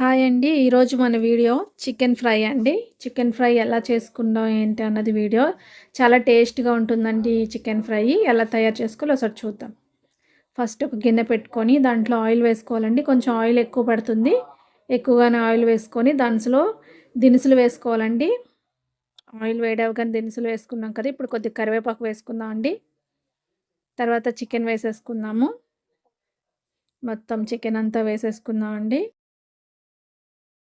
Hi అండి. ఈరోజు మన వీడియో చికెన్ ఫ్రై అండి. చికెన్ ఫ్రై ఎలా చేసుకుందాం ఏంటి అన్నది వీడియో. చాలా టేస్ట్గా ఉంటుందండి ఈ చికెన్ ఫ్రై. ఎలా తయారు చేసుకోవాలో ఒకసారి చూద్దాం. ఫస్ట్ ఒక గిన్నె పెట్టుకొని దాంట్లో ఆయిల్ వేసుకోవాలండి. కొంచెం ఆయిల్ ఎక్కువ పడుతుంది. ఎక్కువగానే ఆయిల్ వేసుకొని దాంట్లో దినుసులు వేసుకోవాలండి. ఆయిల్ వేడవగానే దినుసులు వేసుకున్నాం కదా ఇప్పుడు కొద్దిగా కరివేపాకు వేసుకుందాం అండి. తర్వాత చికెన్ వేసేసుకుందాము. మొత్తం చికెన్ అంతా వేసేసుకుందాం అండి.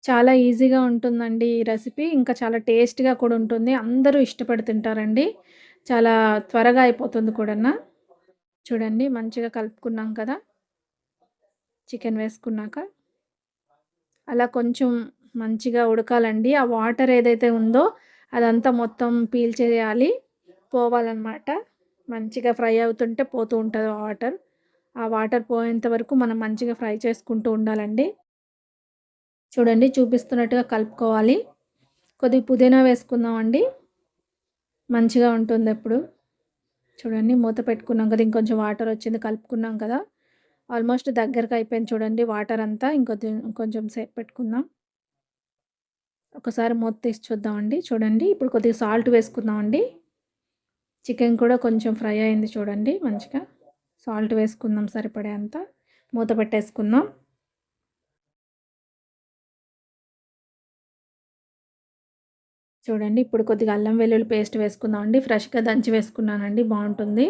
చాలా ఈజీగా ఉంటుందండి ఈ రెసిపీ. ఇంకా చాలా టేస్ట్గా కూడా ఉంటుంది. అందరూ ఇష్టపడి తింటారండి చాలా త్వరగా అయిపోతుంది కూడా చూడండి మంచిగా కలుపుకున్నాం కదా? చికెన్ వేసుకున్నాక. అలా కొంచెం మంచిగా ఉడకాలండి. ఆ వాటర్ ఏదైతే ఉందో అదంతా మొత్తం పీల్చేయాలి పోవాలన్నమాట. మంచిగా ఫ్రై అవుతుంటే పోతూ ఉంటుంది వాటర్. ఆ వాటర్ పోయేంత వరకు మనం మంచిగా ఫ్రై చేసుకుంటూ ఉండాలండి. చూడండి చూపిస్తున్నట్టుగా కలుపుకోవాలి. కొద్దిగా పుదీనా వేసుకుందామండి. మంచిగా ఉంటుంది ఎప్పుడు. చూడండి మూత పెట్టుకున్నాం కదా ఇంకొంచెం వాటర్ వచ్చింది కలుపుకున్నాం కదా. ఆల్మోస్ట్ దగ్గరకు అయిపోయింది చూడండి వాటర్ అంతా. ఇంకొద్ది కొంచెం సేపు పెట్టుకుందాం. ఒకసారి మూత తీసి చూద్దామండి. చూడండి ఇప్పుడు కొద్దిగా సాల్ట్ వేసుకుందామండి. చికెన్ కూడా కొంచెం ఫ్రై అయింది చూడండి మంచిగా. సాల్ట్ వేసుకుందాం సరిపడే అంతా మూత పెట్టేసుకుందాం. చూడండి ఇప్పుడు కొద్దిగా అల్లం వెల్లుల్లి పేస్ట్ వేసుకుందామండి. ఫ్రెష్గా దంచి వేసుకున్నానండి బాగుంటుంది.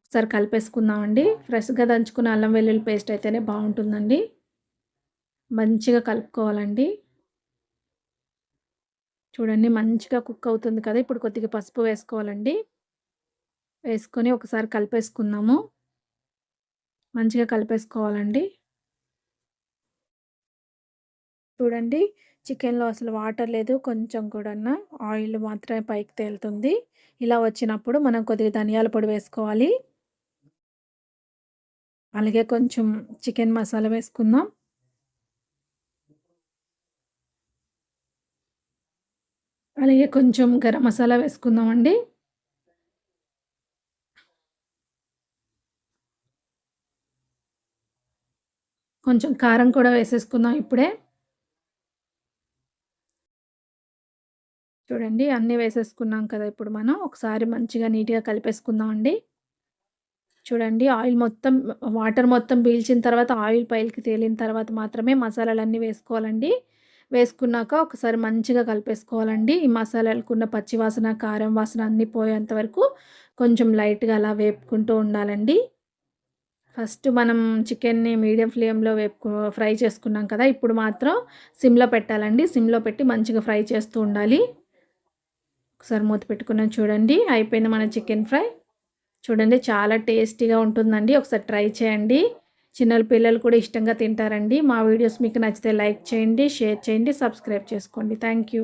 ఒకసారి కలిపేసుకుందామండి. ఫ్రెష్గా దంచుకున్న అల్లం వెల్లుల్లి పేస్ట్ అయితేనే బాగుంటుందండి. మంచిగా కలుపుకోవాలండి. చూడండి మంచిగా కుక్ అవుతుంది కదా ఇప్పుడు కొద్దిగా పసుపు వేసుకోవాలండి. వేసుకొని ఒకసారి కలిపేసుకుందాము. మంచిగా కలిపేసుకోవాలండి. చూడండి. చికెన్లో అసలు వాటర్ లేదు. కొంచెం కూడా ఆయిల్ మాత్రమే పైకి తేలుతుంది. ఇలా వచ్చినప్పుడు మనం కొద్దిగా ధనియాల పొడి వేసుకోవాలి. అలాగే కొంచెం చికెన్ మసాలా వేసుకుందాం. అలాగే కొంచెం గరం మసాలా వేసుకుందామండి. కొంచెం కారం కూడా వేసేసుకుందాం ఇప్పుడే. చూడండి అన్నీ వేసేసుకున్నాం కదా ఇప్పుడు మనం. ఒకసారి మంచిగా నీట్గా కలిపేసుకుందాం అండి చూడండి ఆయిల్ మొత్తం వాటర్ మొత్తం పీల్చిన తర్వాత ఆయిల్ పైలకి తేలిన తర్వాత మాత్రమే మసాలాలన్నీ వేసుకోవాలండి. వేసుకున్నాక ఒకసారి మంచిగా కలిపేసుకోవాలండి. ఈ మసాలాలకున్న పచ్చివాసన కారం వాసన అన్నీ పోయేంత వరకు కొంచెం లైట్గా అలా వేపుకుంటూ ఉండాలండి. ఫస్ట్ మనం చికెన్ని మీడియం ఫ్లేమ్లో వేపుకు ఫ్రై చేసుకున్నాం కదా ఇప్పుడు మాత్రం సిమ్లో పెట్టాలండి. సిమ్లో పెట్టి మంచిగా ఫ్రై చేస్తూ ఉండాలి. ఒకసారి మూత పెట్టుకున్నాం చూడండి. అయిపోయింది మన చికెన్ ఫ్రై. చూడండి చాలా టేస్టీగా ఉంటుందండి. ఒకసారి ట్రై చేయండి. చిన్నల పిల్లలు కూడా ఇష్టంగా తింటారండి. మా వీడియోస్ మీకు నచ్చితే లైక్ చేయండి షేర్ చేయండి సబ్స్క్రైబ్ చేసుకోండి. థ్యాంక్